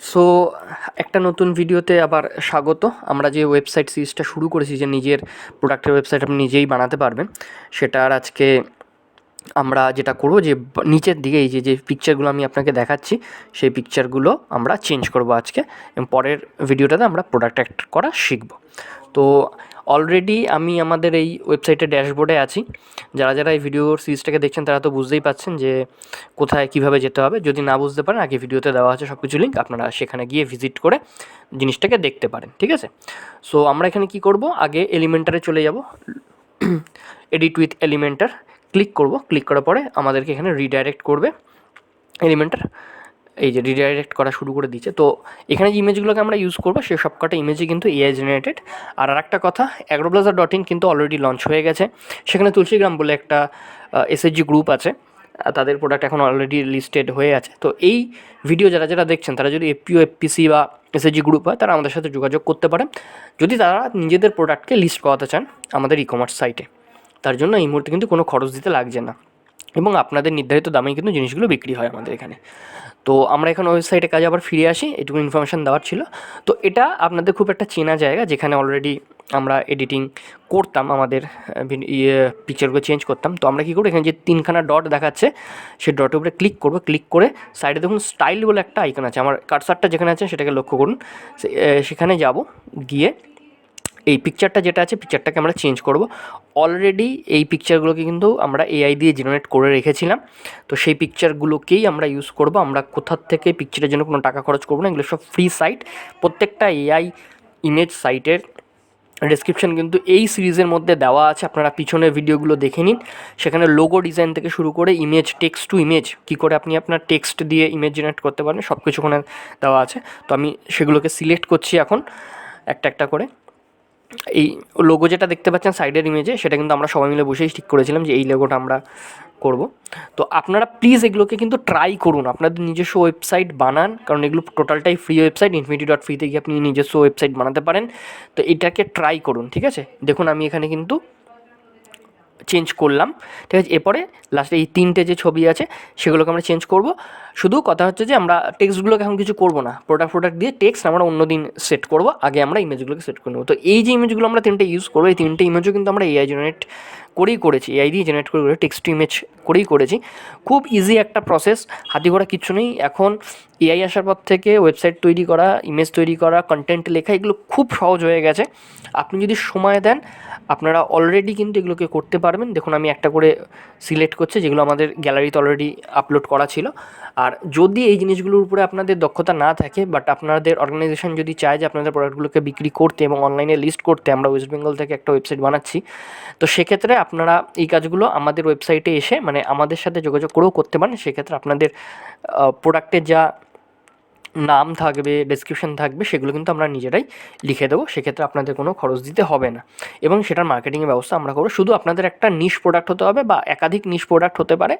So একটা নতুন ভিডিওতে আবার স্বাগত। আমরা যে ওয়েবসাইট সিরিজটা শুরু করেছি, যে নিজের প্রোডাক্টের ওয়েবসাইট আপনি নিজেই বানাতে পারবেন সেটা আর আজকে আমরা যেটা করব যে, নিচের দিকে এই যে যে পিকচারগুলো আমি আপনাকে দেখাচ্ছি, সেই পিকচারগুলো আমরা চেঞ্জ করব আজকে এবং পরের ভিডিওটাতে আমরা প্রোডাক্ট অ্যাক্ট করা শিখব। তো অলরেডি আমি আমাদের এই ওয়েবসাইটের ড্যাশবোর্ডে আছি। যারা যারা এই ভিডিওর সিরিজটাকে দেখছেন, তারা তো বুঝতেই পাচ্ছেন যে, কোথায় কীভাবে যেতে হবে। যদি না বুঝতে পারেন, আগে ভিডিওতে দেওয়া আছে সব কিছু লিঙ্ক আপনারা সেখানে গিয়ে ভিজিট করে জিনিসটাকে দেখতে পারেন, ঠিক আছে? সো আমরা এখানে কি করব? আগে এলিমেন্টারে চলে যাব। এডিট উইথ এলিমেন্টার ক্লিক করব। ক্লিক করার পরে আমাদেরকে এখানে রিডাইরেক্ট করবে এলিমেন্টার এই যে রিডাইরেক্ট করা শুরু করে দিচ্ছে তো এখানে যে ইমেজগুলোকে আমরা ইউজ করব, সে সবকটা ইমেজই কিন্তু এআই জেনারেটেড আর আরেকটা কথা অ্যাগ্রোব্লাজার ডট ইন কিন্তু অলরেডি লঞ্চ হয়ে গেছে। সেখানে তুলসীগ্রাম বলে একটা এসএসজি গ্রুপ আছে। তাদের প্রোডাক্ট এখন অলরেডি লিস্টেড হয়ে আছে। তো এই ভিডিও যারা যারা দেখছেন, তারা যদি এফপিও এফপিসি বা এসএসজি গ্রুপ হয়, তারা আমাদের সাথে যোগাযোগ করতে পারেন। যদি তারা নিজেদের প্রোডাক্টকে লিস্ট করাতে চান আমাদের ই কমার্স সাইটে তার জন্য এই মুহূর্তে কিন্তু কোনো খরচ দিতে লাগছে না। এবং আপনাদের নির্ধারিত দামেই কিন্তু জিনিসগুলো বিক্রি হয় আমাদের এখানে। তো আমরা এখন ওয়েবসাইটে কাজে আবার ফিরে আসি, এটুকু ইনফরমেশান দেওয়ার ছিল। তো এটা আপনাদের খুব একটা চেনা জায়গা, যেখানে অলরেডি আমরা এডিটিং করতাম, আমাদের ইয়ে পিকচারগুলো চেঞ্জ করতাম। তো আমরা কী করব এখানে যে তিনখানা ডট দেখাচ্ছে, সেই ডটের উপরে ক্লিক করব। ক্লিক করে সাইডে দেখুন স্টাইল বলে একটা আইকন আছে। আমার কারসারটা যেখানে আছে, সেটাকে লক্ষ্য করুন। সেখানে যাব, গিয়ে এই পিকচারটা যেটা আছে পিকচারটাকে আমরা চেঞ্জ করব। অলরেডি এই পিকচারগুলোকে কিন্তু আমরা এআই দিয়ে জেনারেট করে রেখেছিলাম। তো সেই পিকচারগুলোকেই আমরা ইউজ করব। আমরা কোথার থেকে পিকচারের জন্য কোনো টাকা খরচ করব না, এগুলো সব ফ্রি সাইট প্রত্যেকটা এআই ইমেজ সাইটের ডেসক্রিপশন কিন্তু এই সিরিজের মধ্যে দেওয়া আছে। আপনারা পিছনের ভিডিওগুলো দেখে নিন। সেখানে লোগো ডিজাইন থেকে শুরু করে ইমেজ টেক্সট টু ইমেজ কী করে আপনি আপনার টেক্সট দিয়ে ইমেজ জেনারেট করতে পারেন সব কিছু ওখানে দেওয়া আছে। তো আমি সেগুলোকে সিলেক্ট করছি এখন, একটা একটা করে। এই লোগো যেটা দেখতে পাচ্ছেন সাইডের ইমেজে সেটা কিন্তু আমরা সবাই মিলে বসেই ঠিক করেছিলাম যে এই লোগোটা আমরা করব। তো আপনারা প্লিজ এগুলোকে কিন্তু ট্রাই করুন। আপনাদের নিজস্ব ওয়েবসাইট বানান, কারণ এগুলো টোটালটাই ফ্রি ওয়েবসাইট ইনফিনিটি ডট ফ্রিতে গিয়ে আপনি নিজস্ব ওয়েবসাইট বানাতে পারেন। তো এটাকে ট্রাই করুন, ঠিক আছে? দেখুন, আমি এখানে কিন্তু চেঞ্জ করলাম, ঠিক আছে? এরপরে লাস্টে এই তিনটে যে ছবি আছে, সেগুলোকে আমরা চেঞ্জ করব। শুধু কথা হচ্ছে যে আমরা টেক্সটগুলোকে এখন কিছু করব না। প্রোডাক্ট প্রোডাক্ট দিয়ে টেক্সট আমরা অন্য দিন সেট করব, আগে আমরা ইমেজগুলোকে সেট করে নেব। তো এই যে ইমেজগুলো আমরা তিনটে ইউজ করব, এই তিনটে ইমেজও কিন্তু আমরা এআই জেনারেট করেই করেছি। এআই দিয়ে জেনারেট করে টেক্সট ইমেজ করেই করেছি। খুব ইজি একটা প্রসেস হাতি ঘোড়া কিচ্ছু নেই। এখন এআই আসার পর থেকে ওয়েবসাইট তৈরি করা ইমেজ তৈরি করা কন্টেন্ট লেখা, এগুলো খুব সহজ হয়ে গেছে। আপনি যদি সময় দেন, আপনারা অলরেডি কিন্তু এগুলোকে করতে পারবেন। দেখুন, আমি একটা করে সিলেক্ট করছি, যেগুলো আমাদের গ্যালারিতে অলরেডি আপলোড করা ছিল। আর যদি এই জিনিসগুলোর উপরে আপনাদের দক্ষতা না থাকে বাট আপনাদের অর্গানাইজেশন যদি চায় যে আপনাদের প্রোডাক্টগুলোকে বিক্রি করতে এবং অনলাইনে লিস্ট করতে, আমরা ওয়েস্ট বেঙ্গল থেকে একটা ওয়েবসাইট বানাচ্ছি, তো সেক্ষেত্রে আপনারা এই কাজগুলো আমাদের ওয়েবসাইটে এসে মানে আমাদের সাথে যোগাযোগ করেও করতে পারেন। সেক্ষেত্রে আপনাদের প্রোডাক্টের যা নাম থাকবে ডেসক্রিপশন থাকবে, সেগুলো কিন্তু আমরা নিজেরাই লিখে দেবো। সেক্ষেত্রে আপনাদের কোনো খরচ দিতে হবে না। এবং সেটার মার্কেটিংয়ের ব্যবস্থা আমরা করব। শুধু আপনাদের একটা নিশ প্রোডাক্ট হতে হবে বা একাধিক নিশ প্রোডাক্ট হতে পারে।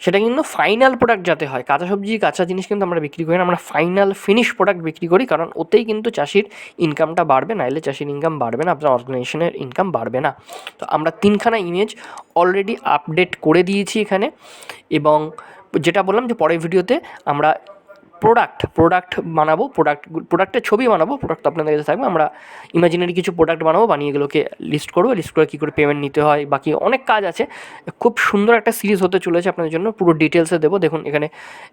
সেটা কিন্তু ফাইনাল প্রোডাক্ট যাতে হয়। কাঁচা সবজি, কাঁচা জিনিস কিন্তু আমরা বিক্রি করি না। আমরা ফাইনাল ফিনিশ প্রোডাক্ট বিক্রি করি। কারণ ওতেই কিন্তু চাষির ইনকামটা বাড়বে। না এলে চাষির ইনকাম বাড়বে না, আপনার অর্গানাইজেশনের ইনকাম বাড়বে না। তো আমরা তিনখানা ইমেজ অলরেডি আপডেট করে দিয়েছি এখানে। এবং যেটা বললাম যে পরের ভিডিওতে আমরা প্রোডাক্ট প্রোডাক্ট বানাবো প্রোডাক্ট প্রোডাক্টের ছবি বানাবো প্রোডাক্ট আপনাদের কাছে থাকবে, আমরা ইমাজিনারি কিছু প্রোডাক্ট বানাবো, বানিয়ে এগুলোকে লিস্ট করব লিস্ট করে কী করে পেমেন্ট নিতে হয়, বাকি অনেক কাজ আছে। খুব সুন্দর একটা সিরিজ হতে চলেছে আপনাদের জন্য, পুরো ডিটেলসে দেবো, দেখুন এখানে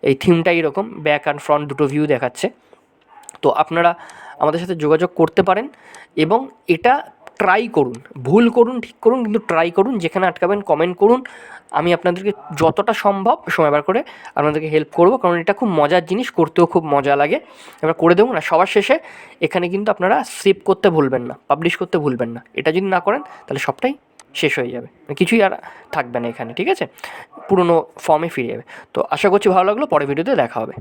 এই থিমটা এরকম ব্যাক অ্যান্ড ফ্রন্ট দুটো ভিউ দেখাচ্ছে। তো আপনারা আমাদের সাথে যোগাযোগ করতে পারেন এবং এটা ট্রাই করুন। ভুল করুন, ঠিক করুন, কিন্তু ট্রাই করুন, যেখানে আটকাবেন কমেন্ট করুন। আমি আপনাদেরকে যতটা সম্ভব সময় বার করে আপনাদেরকে হেল্প করব, কারণ এটা খুব মজার জিনিস, করতেও খুব মজা লাগে। এবার করে দেবো না সবার শেষে এখানে কিন্তু আপনারা সেভ করতে ভুলবেন না পাবলিশ করতে ভুলবেন না। এটা যদি না করেন, তাহলে সবটাই শেষ হয়ে যাবে। মানে কিছুই আর থাকবে না এখানে, ঠিক আছে? পুরনো ফর্মে ফিরে যাবে। তো আশা করছি ভালো লাগল, পরের ভিডিওতে দেখা হবে।